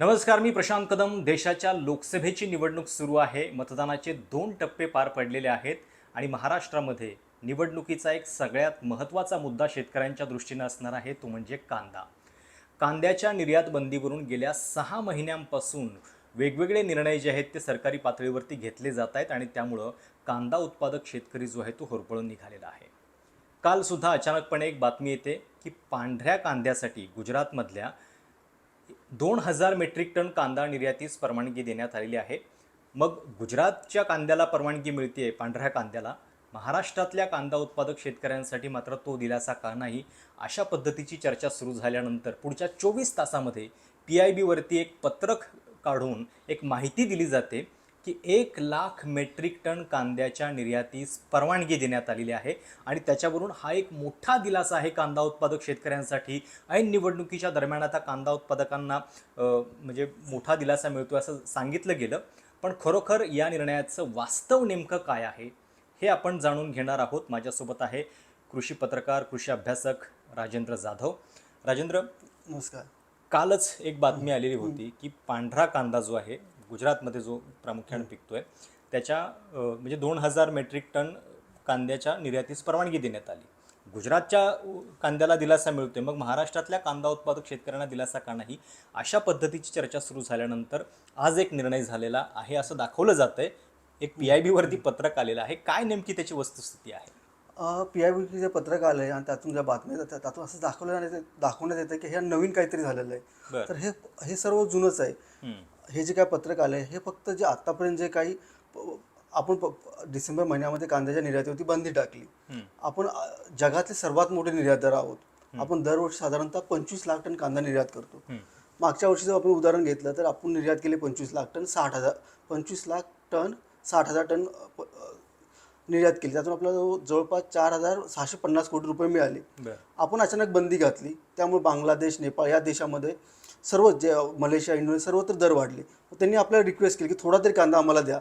नमस्कार मी प्रशांत कदम. देशाच्या लोकसभेची निवडणूक सुरू आहे. मतदानाचे दोन टप्पे पार पडलेले आहेत आणि महाराष्ट्रामध्ये निवडणुकीचा एक सगळ्यात महत्त्वाचा मुद्दा शेतकऱ्यांच्या दृष्टीनं असणार आहे तो म्हणजे कांदा. कांद्याच्या निर्यात बंदीवरून गेल्या सहा महिन्यांपासून वेगवेगळे निर्णय जे आहेत ते सरकारी पातळीवरती घेतले जात आहेत आणि त्यामुळं कांदा उत्पादक शेतकरी जो आहे तो होरपळून निघालेला आहे. कालसुद्धा अचानकपणे एक बातमी येते की पांढऱ्या कांद्यासाठी गुजरातमधल्या दोन हजार मेट्रिक टन कांदा निर्यातीस परवानगी देण्यात आलेली आहे. मग गुजरातच्या कांद्याला परवानगी मिळते पांढऱ्या कांद्याला. महाराष्ट्रातल्या कांदा उत्पादक शेतकऱ्यांसाठी मात्र तो दिलासा का नाही अशा पद्धतीची चर्चा सुरू झाल्यानंतर पुढच्या चोवीस तासामध्ये पी आय बीवरती एक पत्रक काढून एक माहिती दिली जाते. की एक लाख मेट्रिक टन कांद्याच्या निर्यातीस परवानगी देण्यात आलेली आहे. आणि त्याच्यावरून हा एक मोठा दिलासा आहे कांदा उत्पादक शेतकऱ्यांसाठी. ऐन निवडणुकीच्या दरम्यान आता कांदा उत्पादकांना म्हणजे मोठा दिलासा मिळतो असं सांगितलं गेलं. पण खरोखर या निर्णयाचं वास्तव नेमकं काय आहे हे आपण जाणून घेणार आहोत. माझ्यासोबत आहे कृषी पत्रकार कृषी अभ्यासक राजेंद्र जाधव. राजेंद्र नमस्कार. कालच एक बातमी आलेली होती की पांढरा कांदा जो आहे गुजरातमध्ये जो प्रामुख्याने पिकतोय त्याच्या अ, म्हणजे दोन हजार मेट्रिक टन कांद्याच्या निर्यातीस परवानगी देण्यात आली. गुजरातच्या कांद्याला दिलासा मिळतोय मग महाराष्ट्रातल्या कांदा उत्पादक शेतकऱ्यांना दिलासा का नाही अशा पद्धतीची चर्चा सुरू झाल्यानंतर आज एक निर्णय झालेला आहे असं दाखवलं जातंय. एक पी आय बीवरती पत्रक आलेलं आहे. काय नेमकी त्याची वस्तुस्थिती आहे? पी आय बीचे जे पत्रक आलं आहे आणि त्यातून ज्या बातम्या येतात त्यातून असं दाखवलं दाखवण्यात येतं की हे नवीन काहीतरी झालेलं आहे. तर हे हे सर्व जुनंच आहे. हे जे काय पत्रक आलं आहे हे फक्त जे आत्तापर्यंत जे काही आपण डिसेंबर महिन्यामध्ये कांद्याच्या निर्यातीवरती बंदी टाकली. आपण जगातले सर्वात मोठे निर्यातदार आहोत. आपण दरवर्षी साधारणतः पंचवीस लाख टन कांदा निर्यात करतो. मागच्या वर्षी जर आपण उदाहरण घेतलं तर आपण निर्यात केले पंचवीस लाख टन साठ हजार पंचवीस लाख टन साठ हजार टन निर्यात केली. त्यातून आपल्याला जवळ- जवळपास चार हजार सहाशे पन्नास कोटी रुपये मिळाले. आपण अचानक बंदी घातली. त्यामुळे बांगलादेश नेपाळ या देशामध्ये सर्व जे मलेशिया इंडोनेशिया सर्वत्र दर वाढले. त्यांनी आपल्याला रिक्वेस्ट केली की थोडा तरी कांदा आम्हाला द्या.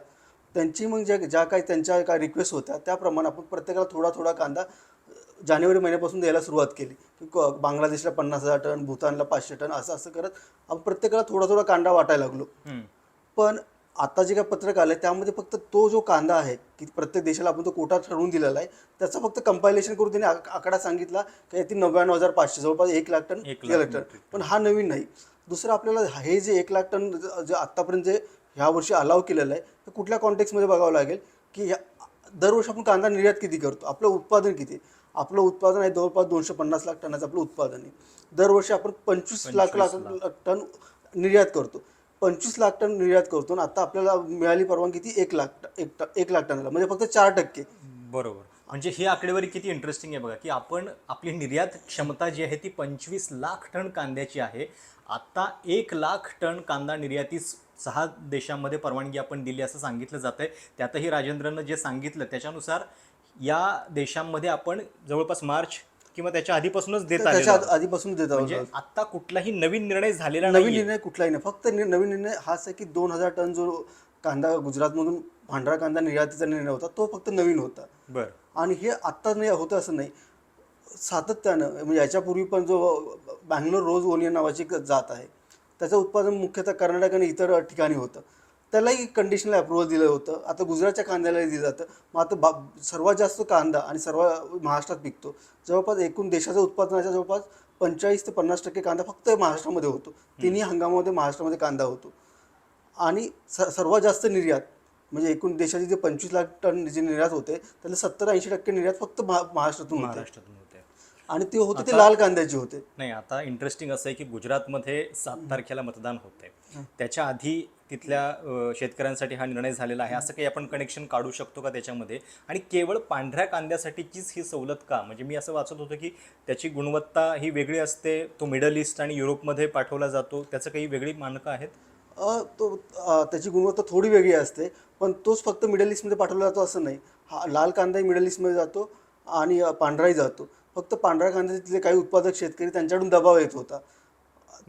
त्यांची मग ज्या ज्या काही त्यांच्या काय रिक्वेस्ट होत्या त्याप्रमाणे आपण प्रत्येकाला थोडा थोडा कांदा जानेवारी महिन्यापासून द्यायला सुरुवात केली. की बांगलादेशला पन्नास हजार टन भूतानला पाचशे टन असं असं करत आपण प्रत्येकाला थोडा थोडा कांदा वाटायला लागलो. पण आता जे काय पत्रक आलं त्यामध्ये फक्त तो जो कांदा आहे की प्रत्येक देशाला आपण तो कोटा ठरवून दिलेला आहे त्याचा फक्त कंपायलेशन करून त्यांनी आक- आकडा सांगितला की ती नव्याण्णव हजार पाचशे जवळपास एक लाख टन एक लाख टन. पण हा नवीन नाही. दुसरं आपल्याला हे जे एक लाख टन ज- आत्तापर्यंत जे ह्या वर्षी अलाव केलेलं आहे ते कुठल्या कॉन्टेक्समध्ये बघावं लागेल की ह्या दरवर्षी आपण कांदा निर्यात किती करतो? आपलं उत्पादन किती? आपलं उत्पादन आहे जवळपास दोनशे पन्नास लाख टनाचं आपलं उत्पादन आहे. दरवर्षी आपण पंचवीस लाख लाख 25 लाख. टन निर्यात करतो. पंचवीस लाख टन निर्यात करतो आणि आता आपल्याला मिळाली परवानगी ती एक लाख एक एक लाख टनाला म्हणजे फक्त चार टक्के. बरोबर. म्हणजे ही आकडेवारी किती इंटरेस्टिंग आहे बघा की आपण आपली निर्यात क्षमता जी आहे ती पंचवीस लाख टन कांद्याची आहे. आता एक लाख टन कांदा निर्यातीस सहा देशांमध्ये परवानगी आपण दिली असं सांगितलं जात आहे त्यातही राजेंद्रनं जे सांगितलं त्याच्यानुसार या देशांमध्ये आपण जवळपास मार्च किंवा त्याच्या आधीपासूनच देत त्याच्या आधीपासून देत म्हणजे आता कुठलाही नवीन निर्णय झालेला नवीन निर्णय कुठलाही नाही. फक्त नवीन निर्णय हाच आहे की दोन हजार टन जो कांदा गुजरातमधून पांढरा कांदा निर्यातीचा निर्णय होता तो फक्त नवीन होता. बरं. आणि हे आत्ता नाही होतं असं नाही. सातत्यानं म्हणजे याच्यापूर्वी पण जो बँगलोर रोज ओनियन नावाची जात आहे त्याचं उत्पादन मुख्यतः कर्नाटक आणि इतर ठिकाणी होतं. त्यालाही कंडिशनल अप्रुव्हल दिलं होतं. आता गुजरातच्या कांद्यालाही दिलं जातं. मग आता बा सर्वात जास्त कांदा आणि सर्व महाराष्ट्रात पिकतो. जवळपास एकूण देशाच्या उत्पादनाच्या जवळपास पंचेचाळीस ते पन्नास टक्के कांदा फक्त महाराष्ट्रामध्ये होतो. तिन्ही हंगामामध्ये महाराष्ट्रामध्ये कांदा होतो. आणि स सर्वात जास्त निर्यात म्हणजे एकूण देशाचे जे पंचवीस लाख टन जे निर्यात होते त्याला सत्तर ऐंशी टक्के निर्यात फक्त महा महाराष्ट्रातून होते. महाराष्ट्रातून होते. आणि ते होते ते लाल कांद्याचे होते. नाही आता इंटरेस्टिंग असं आहे की गुजरातमध्ये सात तारखेला मतदान होते त्याच्या आधी तिथल्या अ, शेतकऱ्यांसाठी हा निर्णय झालेला आहे. असं काही आपण कनेक्शन काढू शकतो का त्याच्यामध्ये? आणि केवळ पांढऱ्या कांद्यासाठीचीच ही सवलत का? म्हणजे मी असं वाचत होतं की त्याची गुणवत्ता ही वेगळी असते तो मिडल ईस्ट आणि युरोपमध्ये पाठवला जातो. त्याचं काही वेगळी मानकं आहेत? अ, तो अ, त्याची गुणवत्ता थोडी वेगळी असते. पण तोच फक्त मिडल ईस्टमध्ये पाठवला जातो असं नाही. हा लाल कांदाही मिडल ईस्टमध्ये जातो आणि पांढराही जातो. फक्त पांढऱ्या कांद्याचे काही उत्पादक शेतकरी त्यांच्याकडून दबाव येत होता.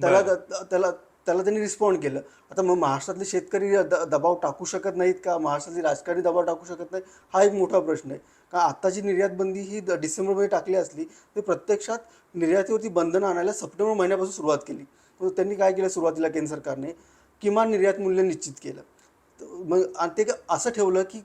त्याला त्याला त्याला त्यांनी रिस्पॉन्ड केलं. आता मग महाराष्ट्रातले शेतकरी द दबाव टाकू शकत नाहीत का? महाराष्ट्रातले राजकारणी दबाव टाकू शकत नाही हा एक मोठा प्रश्न आहे. का आत्ताची निर्यात बंदी ही डिसेंबरमध्ये टाकली असली तर प्रत्यक्षात निर्यातीवरती बंधनं आणायला सप्टेंबर महिन्यापासून सुरुवात केली. त्यांनी काय केलं सुरुवातीला केंद्र सरकारने? किमान निर्यात मूल्य निश्चित केलं. मग आणि ते असं ठेवलं की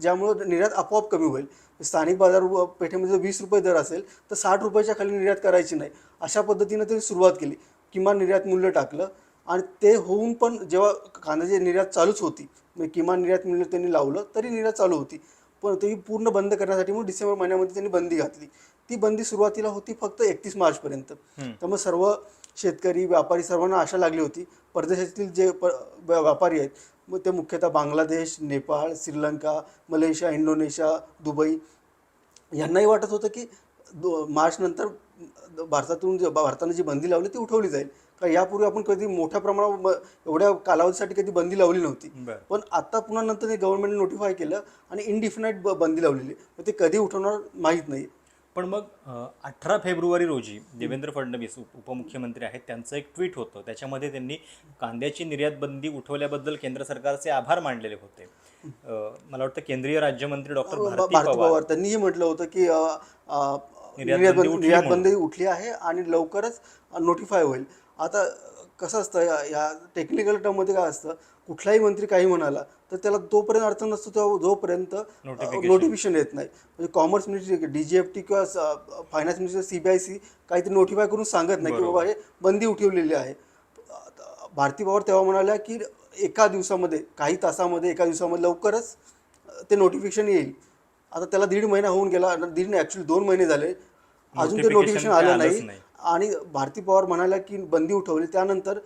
ज्यामुळं निर्यात आपोआप कमी होईल. स्थानिक बाजार पेठेमध्ये जर वीस रुपये दर असेल तर साठ रुपयाच्या खाली निर्यात करायची नाही. अशा पद्धतीनं त्यांनी सुरुवात केली. किमान निर्यात मूल्य टाकलं. आणि ते होऊन पण जेव्हा कांद्याची निर्यात चालूच होती म्हणजे किमान निर्यात मूल्य त्यांनी लावलं तरी निर्यात चालू होती. पण ती पूर्ण बंद करण्यासाठी मग डिसेंबर महिन्यामध्ये त्यांनी बंदी घातली. ती बंदी सुरुवातीला होती फक्त एकतीस मार्चपर्यंत. त्यामुळे सर्व शेतकरी व्यापारी सर्वांना आशा लागली होती. परदेशातील जे व्यापारी आहेत मग ते मुख्यतः Bangladesh Nepal Sri Lanka Malaysia Indonesia Dubai यांनाही वाटत होतं की दो मार्चनंतर भारतातून जे भारतानं जी बंदी लावली ती उठवली जाईल. कारण यापूर्वी आपण कधी मोठ्या प्रमाणावर एवढ्या कालावधीसाठी कधी बंदी लावली नव्हती. पण आता पुन्हा नंतर गव्हर्नमेंटने नोटिफाय केलं आणि इनडिफिनाईट बंदी लावलेली मग ते कधी उठवणार माहीत नाही. पण मग अठरा फेब्रुवारी रोजी देवेंद्र फडणवीस उप उपमुख्यमंत्री आहेत त्यांचं एक ट्विट होतं. त्याच्यामध्ये त्यांनी कांद्याची निर्यात बंदी उठवल्याबद्दल केंद्र सरकारचे आभार मानलेले होते. मला वाटतं केंद्रीय राज्यमंत्री डॉक्टर भारती पवार त्यांनीही म्हटलं होतं की निर्यात बंदी उठली आहे आणि लवकरच नोटिफाय होईल. आता कसं असतं या- या टेक्निकल टर्ममध्ये काय असतं कुठलाही मंत्री काही म्हणाला तर त्याला तोपर्यंत अर्थ नसतो तेव्हा जोपर्यंत. नोटिफिकेशन येत नाही म्हणजे commerce ministry D G F T किंवा finance minister C B I C काहीतरी नोटिफाय करून सांगत नाही की. बाबा हे बंदी उठवलेली आहे भारती पवार तेव्हा म्हणाल्या की एका दिवसामध्ये काही तासामध्ये एका दिवसामध्ये लवकरच ते नोटिफिकेशन येईल आता त्याला दीड महिना होऊन गेला दीड नाही ॲक्च्युली दोन महिने झाले अजून ते नोटिफिकेशन आलं नाही. आणि भारती पवार म्हणाल्या की बंदी उठवली त्यानंतर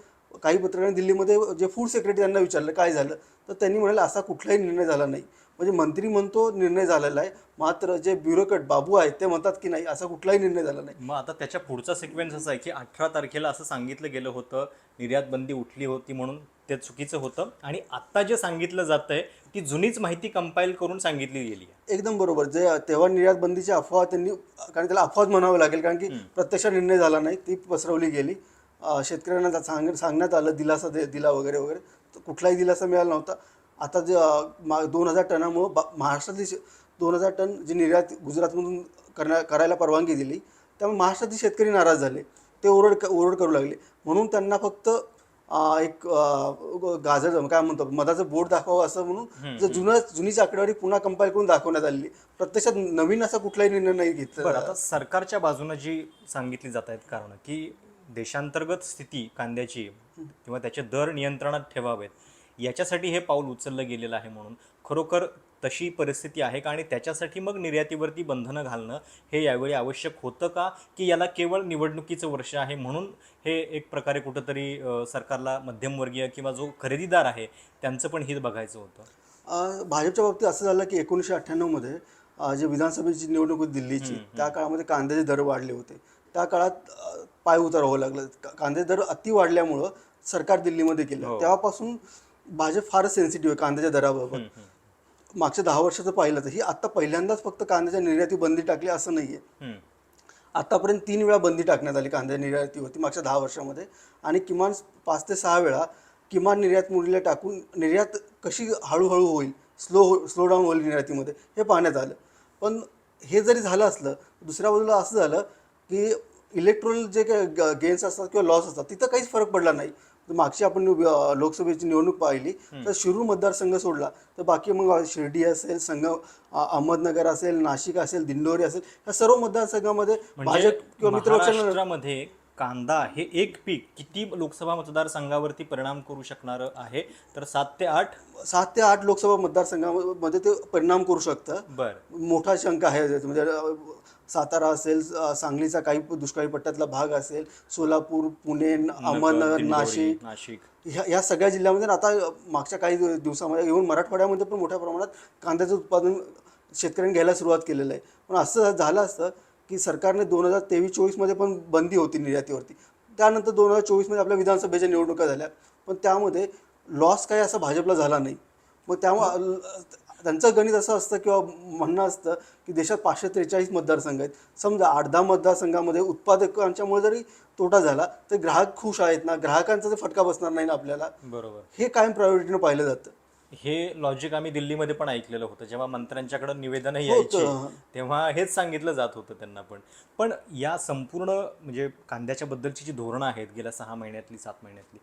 काही पत्रकारांनी दिल्लीमध्ये जे फूड सेक्रेटरी त्यांना विचारलं काय झालं? तर त्यांनी म्हणाले असा कुठलाही निर्णय झाला नाही. म्हणजे मंत्री म्हणतो निर्णय झालेला आहे. मात्र जे ब्युरोक्रेट बाबू आहेत ते म्हणतात की नाही असा कुठलाही निर्णय झाला नाही. मग आता त्याच्या पुढचा सिक्वेन्स असा आहे की अठरा तारखेला असं सांगितलं गेलं होतं निर्यात बंदी उठली होती म्हणून ते चुकीचं होतं. आणि आत्ता जे सांगितलं जातंय ती जुनीच माहिती कंपाईल करून सांगितली गेली आहे. एकदम बरोबर. जे तेव्हा निर्यात बंदीची अफवा त्यांनी कारण त्याला अफवाच म्हणावं लागेल कारण की प्रत्यक्ष निर्णय झाला नाही ती पसरवली गेली. शेतकऱ्यांना सांग सांगण्यात आलं दिलासा दे दिला वगैरे वगैरे तर कुठलाही दिलासा मिळाला नव्हता. आता जे मा दोन हजार टनामुळं बा महाराष्ट्रातली शे- दोन हजार टन जी निर्यात गुजरातमधून करण्या करायला परवानगी दिली त्यामुळे महाराष्ट्रातील शेतकरी नाराज झाले. ते ओरड क- ओरड करू लागले. म्हणून त्यांना फक्त एक गाजर काय म्हणतो मधाचं बोट दाखवावं असं म्हणून जर जुनं जुनीची आकडेवारी पुन्हा कंपाईल करून दाखवण्यात आलेली. प्रत्यक्षात नवीन असा कुठलाही निर्णय नाही घेतला. आता सरकारच्या बाजूनं जी सांगितली जात आहेत कारणं की देशांतर्गत स्थिती कांद्याची किंवा त्याचे दर नियंत्रणात ठेवावेत याच्यासाठी हे पाऊल उचललं गेलेलं आहे म्हणून. खरोखर तशी परिस्थिती आहे का आणि त्याच्यासाठी मग निर्यातीवरती बंधनं घालणं हे यावेळी आवश्यक होतं का? की याला केवळ निवडणुकीचं वर्ष आहे म्हणून हे एक प्रकारे कुठंतरी सरकारला मध्यमवर्गीय किंवा जो खरेदीदार आहे त्यांचं पण हित बघायचं होतं? भाजपच्या बाबतीत असं झालं की एकोणीसशे अठ्ठ्याण्णवमध्ये जे विधानसभेची निवडणूक होती दिल्लीची त्या काळामध्ये कांद्याचे दर वाढले होते. त्या काळात पाय उतार व्हावं लागलं. का- कांद्याचे दर अति वाढल्यामुळं सरकार दिल्लीमध्ये केलं. हो. तेव्हापासून भाजप फारच सेन्सिटिव्ह आहे कांद्याच्या दराबाबत. मागच्या दहा वर्षाचं पाहिलं तर ही आत्ता पहिल्यांदाच फक्त कांद्याच्या निर्याती बंदी टाकली असं नाही आहे. आतापर्यंत तीन वेळा बंदी टाकण्यात आली कांद्या निर्यातीवरती मागच्या दहा वर्षामध्ये. आणि किमान पाच ते सहा वेळा किमान निर्यात मूल्य टाकून निर्यात कशी हळूहळू होईल स्लो हो स्लो डाऊन होईल निर्यातीमध्ये हे पाहण्यात आलं. पण हे जरी झालं असलं दुसऱ्या बाजूला असं झालं की इलेक्ट्रॉनिक जे काही गेन्स असतात किंवा लॉस असतात तिथं काहीच फरक पडला नाही. मागची आपण लोकसभेची निवडणूक पाहिली तर शिरूर मतदारसंघ सोडला. तर बाकी मग शिर्डी असेल संघ अहमदनगर असेल नाशिक असेल दिंडोरी असेल या सर्व मतदारसंघामध्ये म्हणजे भाजप किंवा मित्रपक्षांना महाराष्ट्रामध्ये कांदा हे एक पीक किती लोकसभा मतदारसंघावरती परिणाम करू शकणार आहे? तर सात ते आठ? सात ते आठ लोकसभा मतदारसंघामध्ये ते परिणाम करू शकतं. बर. मोठा शंका आहे म्हणजे सातारा असेल सांगलीचा काही दुष्काळी पट्ट्यातला भाग असेल सोलापूर पुणे अहमदनगर नाशिक नाशिक. ह्या या सगळ्या जिल्ह्यामध्ये आता मागच्या काही दिव- दिवसामध्ये येऊन मराठवाड्यामध्ये पण मोठ्या प्रमाणात कांद्याचं उत्पादन शेतकऱ्यांनी घ्यायला सुरुवात केलेलं आहे. पण असं झालं असतं की सरकारने दोन हजार तेवीस चोवीसमध्ये पण बंदी होती निर्यातीवरती. त्यानंतर दोन हजार चोवीसमध्ये आपल्या विधानसभेच्या निवडणुका झाल्या. पण त्यामध्ये लॉस काही असा भाजपला झाला नाही. मग त्यामुळे त्यांचं गणित असं असतं किंवा म्हणणं असतं की देशात पाचशे त्रेचाळीस मतदारसंघ आहेत. समजा आठ दहा मतदारसंघामध्ये उत्पादकांच्यामुळे जरी तोटा झाला तर ग्राहक खुश आहेत ना? ग्राहकांचा ते फटका बसणार नाही ना आपल्याला? बरोबर. हे कायम प्रायोरिटीनं पाहिलं जातं. हे लॉजिक आम्ही दिल्लीमध्ये पण ऐकलेलं होतं. जेव्हा मंत्र्यांच्याकडे निवेदन. यायची तेव्हा हेच सांगितलं जात होतं त्यांना पण. पण या संपूर्ण म्हणजे कांद्याच्या बद्दलची जी धोरणं आहेत गेल्या सहा महिन्यातली सात महिन्यातली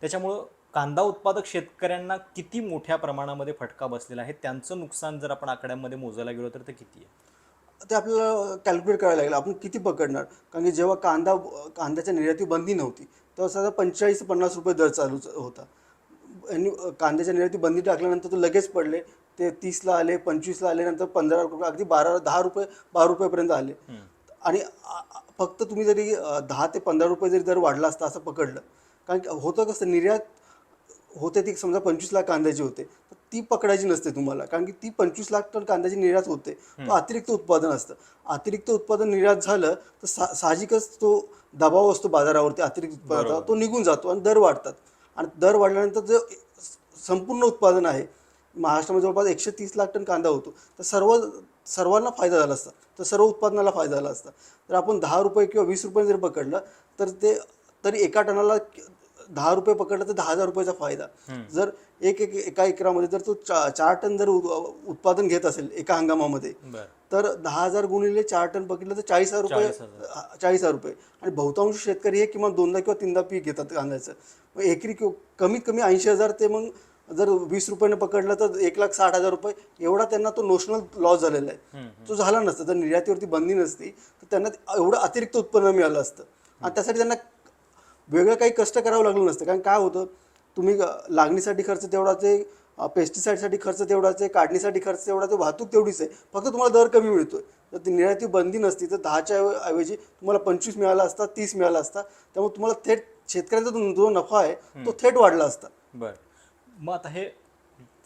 त्याच्यामुळं कांदा उत्पादक शेतकऱ्यांना किती मोठ्या प्रमाणामध्ये फटका बसलेला आहे? त्यांचं नुकसान जर आपण आकड्यांमध्ये मोजायला गेलो तर ते किती आहे? ते आपल्याला कॅल्क्युलेट करायला लागेल. आपण किती पकडणार? कारण की जेव्हा कांदा कांद्याच्या निर्याती बंदी नव्हती तेव्हा साधा पंचेचाळीस पन्नास रुपये दर चालू होता. आणि कांद्याच्या निर्याती बंदी टाकल्यानंतर तो लगेच पडले. ते तीसला आले पंचवीसला आले नंतर पंधरा रुपये अगदी बारा दहा रुपये बारा रुपयेपर्यंत आले. आणि फक्त तुम्ही जरी दहा ते पंधरा रुपये जरी दर वाढला असता असं पकडलं कारण होतं कसं निर्यात होते ती समजा पंचवीस लाख कांद्याची होते तर ती पकडायची नसते तुम्हाला. कारण की ती पंचवीस लाख टन कांद्याची निर्यात होते. तो अतिरिक्त उत्पादन असतं. अतिरिक्त उत्पादन निर्यात झालं तर सा साहजिकच तो दबाव असतो बाजारावरती. अतिरिक्त उत्पादनाचा तो निघून जातो आणि दर वाढतात. आणि दर वाढल्यानंतर जे संपूर्ण उत्पादन आहे महाराष्ट्रामध्ये जवळपास एकशे तीस लाख टन कांदा होतो. तर सर्व सर्वांना फायदा झाला असता. तर सर्व उत्पादनाला फायदा झाला असता. तर आपण दहा रुपये किंवा वीस रुपये जर पकडलं तर ते तरी एका टनाला दहा रुपये पकडलं तर दहा हजार रुपयाचा फायदा. जर एक एक एका एकरामध्ये जर तो चा चार टन जर उत्पादन घेत असेल एका हंगामामध्ये तर दहा हजार गुणिले चार टन पकडलं तर चाळीस हजार रुपये चाळीस हजार. रुपये. आणि बहुतांश शेतकरी हे किमान दोनदा किंवा तीनदा पीक घेतात कांद्याचं. मग एकरी कमीत कमी ऐंशी हजार ते मग जर वीस रुपयाने पकडलं तर एक लाख साठ हजार रुपये एवढा त्यांना तो नोशनल लॉस झालेला आहे. तो झाला नसता. जर निर्यातीवरती बंदी नसती तर त्यांना एवढं अतिरिक्त उत्पन्न मिळालं असतं. आणि त्यासाठी त्यांना वेगळं काही कष्ट करावं लागलं नसतं. कारण काय होतं तुम्ही लागणीसाठी खर्च तेवढाच आहे पेस्टिसाईडसाठी खर्च तेवढाच आहे काढणीसाठी खर्च तेवढाच आहे वाहतूक तेवढीच आहे. फक्त तुम्हाला दर कमी मिळतोय. जर ती निर्याती बंदी नसती तर दहाच्या ऐव- ऐवजी तुम्हाला पंचवीस मिळाला असता तीस मिळाला असता त्यामुळे तुम्हाला थेट शेतकऱ्यांचा जो- जो नफा आहे तो थेट वाढला असता. बर. मग आता हे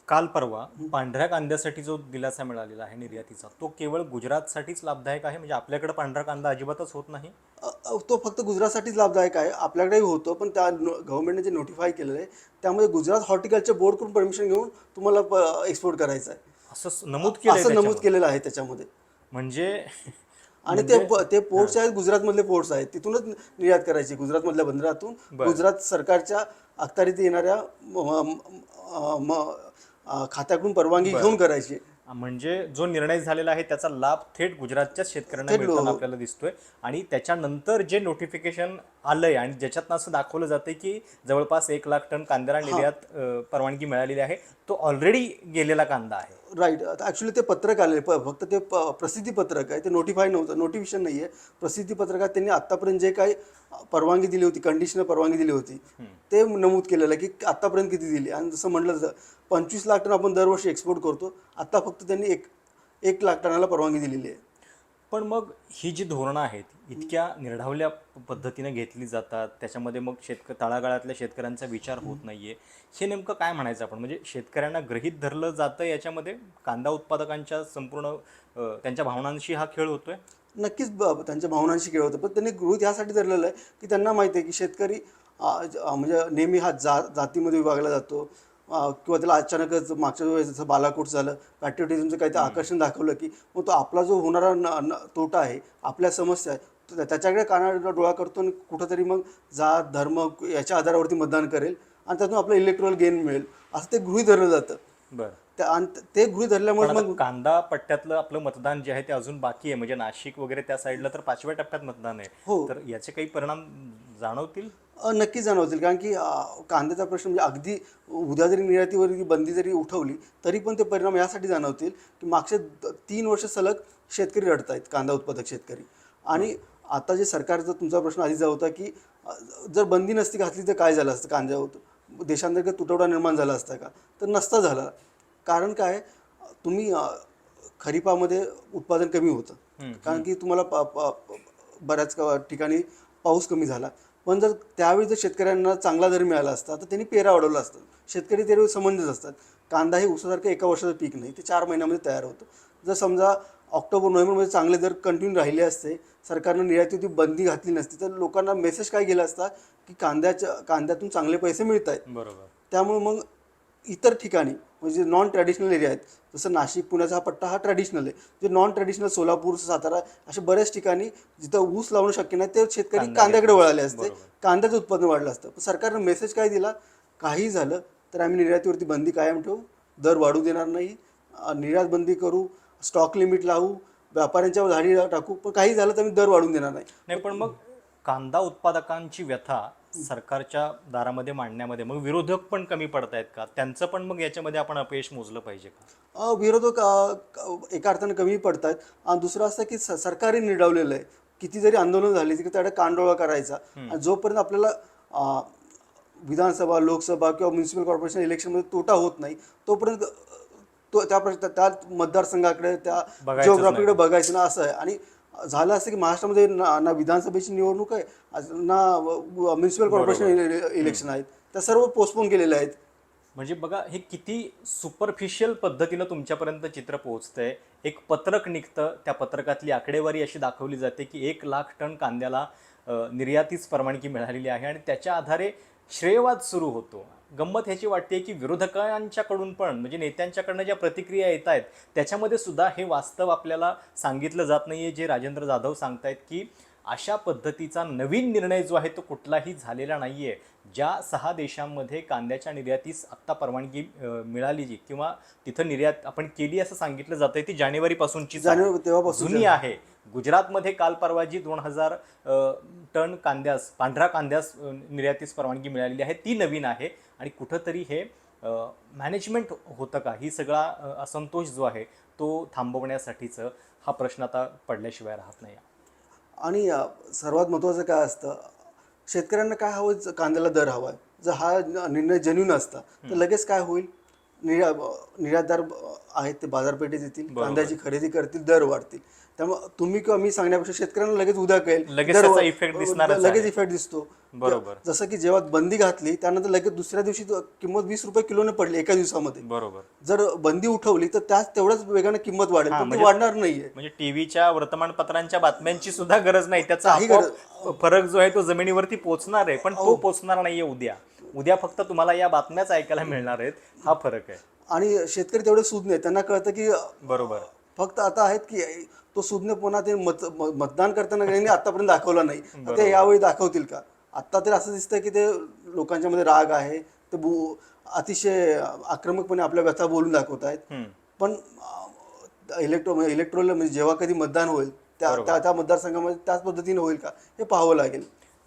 काल परवा पांढऱ्या कांद्यासाठी जो दिलासा मिळालेला आहे निर्यातीचा तो केवळ गुजरातसाठीच लाभदायक आहे? म्हणजे आपल्याकडे पांढरा कांदा अजिबातच होत नाही? तो फक्त गुजरातसाठीच लाभदायक आहे. आपल्याकडेही होतो पण त्या गव्हर्नमेंटने जे नोटिफाय केलेलं आहे त्यामध्ये गुजरात हॉर्टिकल्चर बोर्डकडून परमिशन घेऊन तुम्हाला एक्सपोर्ट करायचं आहे. असं नमूद केलं असं नमूद केलेलं आहे त्याच्यामध्ये. म्हणजे आणि ते प- ते पोर्ट्स आहेत गुजरातमधले पोर्ट्स आहेत. तिथूनच निर्यात करायची गुजरातमधल्या बंदरातून. गुजरात सरकारच्या अखत्यारीत येणाऱ्या खात्याकडून परवानगी घेऊन करायची. म्हणजे जो निर्णय झालेला आहे त्याचा लाभ थेट गुजरातच्याच शेतकऱ्यांना मिळताना आपल्याला दिसतोय. आणि त्याच्यानंतर जे नोटिफिकेशन आलंय आणि ज्याच्यातनं असं दाखवलं जातंय की जवळपास एक लाख टन कांद्याला निर्यात परवानगी मिळालेली आहे तो ऑलरेडी गेलेला कांदा आहे. राईट आता ॲक्च्युली ते पत्रक आले प फक्त ते प प्रसिद्धी पत्रक आहे ते नोटिफाय नव्हतं नोटिफिकेशन नाही आहे प्रसिद्धी पत्रकात त्यांनी आत्तापर्यंत जे काही परवानगी दिली होती कंडिशनल परवानगी दिली होती ते नमूद केलेलं आहे की आत्तापर्यंत किती दिली. आणि जसं म्हटलं जसं पंचवीस लाख टन आपण दरवर्षी एक्सपोर्ट करतो आत्ता फक्त त्यांनी एक एक लाख टनाला परवानगी दिलेली आहे. पण मग ही जी धोरणं आहेत इतक्या निर्ढावल्या पद्धतीने घेतली जातात त्याच्यामध्ये मग शेतक तळागाळातल्या शेतकऱ्यांचा विचार होत नाहीये. हे नेमकं काय म्हणायचं आपण? म्हणजे शेतकऱ्यांना गृहीत धरलं जातं याच्यामध्ये? कांदा उत्पादकांच्या संपूर्ण त्यांच्या भावनांशी हा खेळ होतोय? नक्कीच ब- त्यांच्या भावनांशी खेळ होतो पण त्यांनी गृहित ह्यासाठी धरलेलं आहे की त्यांना माहिती आहे की शेतकरी म्हणजे नेहमी हा जा जातीमध्ये विभागला जातो. किंवा त्याला अचानकच मागच्या वेळेस जसं बालाकोट झालं पॅट्रियोटिझमचं काहीतरी आकर्षण दाखवलं की मग तो आपला जो होणारा न- तोटा आहे आपल्या समस्या आहे त्याच्याकडे कानाडा डोळा करतो आणि कुठंतरी मग जात धर्म याच्या आधारावरती मतदान करेल आणि त्यातून आपलं इलेक्ट्रॉल गेन मिळेल. असं ते गृहित धरलं जातं. बरं. त्या आणि ते गृहित धरल्यामुळे पण मग कांदा पट्ट्यातलं आपलं मतदान जे आहे ते अजून बाकी आहे. म्हणजे नाशिक वगैरे त्या साईडला तर पाचव्या टप्प्यात मतदान आहे. हो. तर याचे काही परिणाम जाणवतील? अ, नक्की जाणवतील. कारण की अ, कांद्याचा प्रश्न म्हणजे अगदी उद्या जरी निर्यातीवर बंदी जरी उठवली तरी पण ते परिणाम यासाठी जाणवतील की मागचे द- तीन वर्ष सलग शेतकरी रडत आहेत कांदा उत्पादक शेतकरी. आणि आता जे सरकारचा तुमचा प्रश्न आधीचा होता की अ, जर बंदी नसती घातली तर काय झालं असतं? कांद्यावर देशांतर्गत तुटवडा निर्माण झाला असता का? तर नसता झाला. कारण काय तुम्ही खरीपामध्ये उत्पादन कमी होतं. कारण की तुम्हाला प- बऱ्याच ठिकाणी पाऊस कमी झाला. पण जर त्यावेळी जर शेतकऱ्यांना चांगला दर मिळाला असता तर त्यांनी पेरा वाढवला असतं. शेतकरी त्यावेळी संबंधित असतात. कांदा हे ऊसासारखं एका वर्षाचं पीक नाही ते चार महिन्यामध्ये तयार होतं. जर समजा ऑक्टोबर नोव्हेंबरमध्ये चांगले दर कंटिन्यू राहिले असते सरकारनं निर्यातीवरती बंदी घातली नसती तर लोकांना मेसेज काय गेला असता की कांद्याच्या कांद्यातून चांगले पैसे मिळत आहेत बरोबर. त्यामुळे मग इतर ठिकाणी म्हणजे नॉन ट्रॅडिशनल एरिया आहेत. जसं नाशिक पुण्याचा हा पट्टा हा ट्रॅडिशनल आहे. जे नॉन ट्रॅडिशनल सोलापूर सातारा अशा बऱ्याच ठिकाणी जिथं ऊस लावणं शक्य नाही ते शेतकरी कांदा कांद्याकडे वळाले असते. कांद्याचं उत्पादन वाढलं असतं. पण सरकारनं मेसेज काय दिला? काही झालं तर आम्ही निर्यातीवरती बंदी कायम ठेवू. दर वाढू देणार नाही. निर्यात बंदी करू. स्टॉक लिमिट लावू. व्यापाऱ्यांच्यावर झाडी टाकू. पण काही झालं तर मी दर वाढून देणार नाही पण मग कांदा उत्पादकांची व्यथा सरकारच्या दारामध्ये मांडण्यामध्ये मग विरोधक पण कमी पडत आहेत का? त्यांचं पण मग याच्यामध्ये आपण अपयश मोजलं पाहिजे का? विरोधक एका अर्थाने कमी पडत आहेत आणि दुसरं असं की स- सरकारही निडावलेलं आहे. किती जरी आंदोलन झाली तरी त्याकडे कांडोळा करायचा. आणि जोपर्यंत आपल्याला विधानसभा लोकसभा किंवा म्युन्सिपल कॉर्पोरेशन इलेक्शनमध्ये तोटा होत नाही तोपर्यंत तो त्या प्रश्न त्या मतदारसंघाकडे त्या जिओग्राफीकडे बघायचं ना असं आहे. आणि झालं असं की महाराष्ट्रामध्ये ना ना विधानसभेची निवडणूक आहे ना म्युन्सिपल कॉर्पोरेशन इलेक्शन आहेत त्या सर्व पोस्टपोन केलेल्या आहेत. म्हणजे बघा हे किती सुपरफिशियल पद्धतीनं तुमच्यापर्यंत चित्र पोहोचतंय. एक पत्रक निघतं त्या पत्रकातली आकडेवारी अशी दाखवली जाते की एक लाख टन कांद्याला निर्यातीच परवानगी मिळालेली आहे आणि त्याच्या आधारे श्रेयवाद सुरू होतो. गंमत ह्याची वाटते की विरोधकांच्याकडून पण म्हणजे नेत्यांच्याकडनं ज्या प्रतिक्रिया येत आहेत त्याच्यामध्ये सुद्धा हे वास्तव आपल्याला सांगितलं जात नाही आहे जे राजेंद्र जाधव सांगतायत की अशा पद्धतीचा नवीन निर्णय जो आहे तो कुठलाही झालेला नाहीये. ज्या सहा देशांमध्ये कांद्याच्या निर्यातीस आत्ता परवानगी मिळाली जी किंवा तिथं निर्यात आपण केली असं सांगितलं जातंय ती जानेवारीपासूनची जानेवारी तेव्हापासून जुनी आहे. गुजरातमध्ये काल परवा जी दोन हजार टन कांद्यास पांढरा कांद्यास निर्यातीस परवानगी मिळालेली आहे ती नवीन आहे आणि कुठंतरी हे मॅनेजमेंट होतं का? ही सगळा असंतोष जो आहे तो थांबवण्यासाठीचं हा प्रश्न आता पडल्याशिवाय राहत नाही. आणि सर्वात महत्त्वाचं काय असतं शेतकऱ्यांना काय हवं कांद्याला दर हवा आहे. जर हा निर्णय जेन्युन असता तर लगेच काय होईल? निर्या निर्यातदार आहेत ते बाजारपेठेत येतील. कांद्याची खरेदी करतील दर वाढतील. त्यामुळे तुम्ही किंवा मी सांगण्यापेक्षा शेतकऱ्यांना लगेच उद्या कळेल. लगेच त्याचा effect दिसणारच लगेच. इफेक्ट दिसतो. बरोबर. जसं की जेव्हा बंदी घातली त्यानंतर लगेच दुसऱ्या दिवशी किंमत वीस रुपये किलोने पडली एका दिवसामध्ये. बरोबर. जर बंदी उठवली तर त्याच तेवढ्याच वेगाने किंमत वाढेल. हा, ती म्हणजे- वाढणार नाहीये. म्हणजे टीव्हीच्या वर्तमानपत्रांच्या बातम्यांची सुद्धा गरज नाही. त्याचा फरक जो आहे तो जमिनीवरती पोहोचणार आहे. पण तो पोहोचणार नाहीये उद्या. उद्या फक्त तुम्हाला या बातम्याच ऐकायला मिळणार आहेत. हा फरक आहे. आणि शेतकरी तेवढे सूद नाही त्यांना कळतं की बरोबर. फक्त आता आहेत की तो सुज्ञपणा ते मत मतदान करताना त्यांनी आतापर्यंत दाखवला नाही. तर ते यावेळी दाखवतील का? आता तर असं दिसतंय की ते लोकांच्या मध्ये राग आहे. ते बो अतिशय आक्रमकपणे आपल्या व्यथा बोलून दाखवत आहेत. पण इलेक्ट्रो इलेक्ट्रोल म्हणजे जेव्हा कधी मतदान होईल त्या त्या त्या मतदारसंघामध्ये त्याच पद्धतीने होईल का? हे पाहावं लागेल.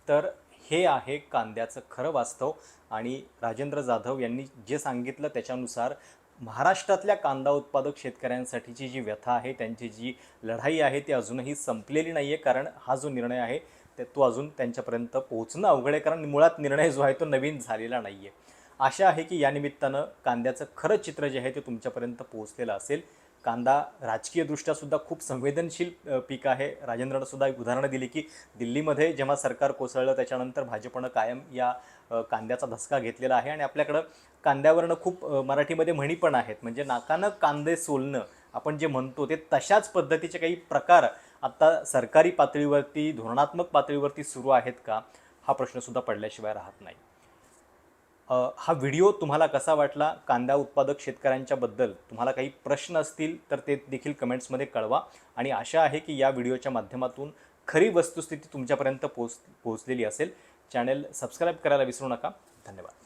तर हे आहे कांद्याचं खरं वास्तव. आणि राजेंद्र जाधव यांनी जे सांगितलं त्याच्यानुसार महाराष्ट्रातल्या कांदा उत्पादक शेतकऱ्यांसाठीची जी व्यथा आहे त्यांची जी लढाई आहे ती अजूनही संपलेली नाही आहे कारण हा जो निर्णय आहे ते तो अजून त्यांच्यापर्यंत पोहोचणं अवघड आहे. कारण मुळात निर्णय जो आहे तो नवीन झालेला नाही आहे आशा आहे की या निमित्तानं कांद्याचं खरं चित्र जे आहे ते तुमच्यापर्यंत पोहोचलेलं असेल. कांदा राजकीयदृष्ट्या सुद्धा खूप संवेदनशील पीक आहे. राजेंद्रनं सुद्धा एक उदाहरणं दिली की दिल्लीमध्ये जेव्हा सरकार कोसळलं त्याच्यानंतर भाजपनं कायम या कांद्याचा धसका घेतलेला आहे आणि आपल्याकडं कांद्यावरनं खूप मराठीमध्ये म्हणी पण आहेत. म्हणजे नाकानं कांदे सोलणं आपण जे म्हणतो ते तशाच पद्धतीचे काही प्रकार आत्ता सरकारी पातळीवरती धोरणात्मक पातळीवरती सुरू आहेत का? हा प्रश्नसुद्धा पडल्याशिवाय राहत नाही. हा व्हिडिओ तुम्हाला कसा वाटला? कांदा उत्पादक शेतकऱ्यांच्याबद्दल तुम्हाला काही प्रश्न असतील तर ते देखील कमेंट्समध्ये कळवा. आणि आशा आहे की या व्हिडिओच्या माध्यमातून खरी वस्तुस्थिती तुमच्यापर्यंत पोहोच पोहोचलेली असेल. चॅनेल सबस्क्राईब करायला विसरू नका. धन्यवाद.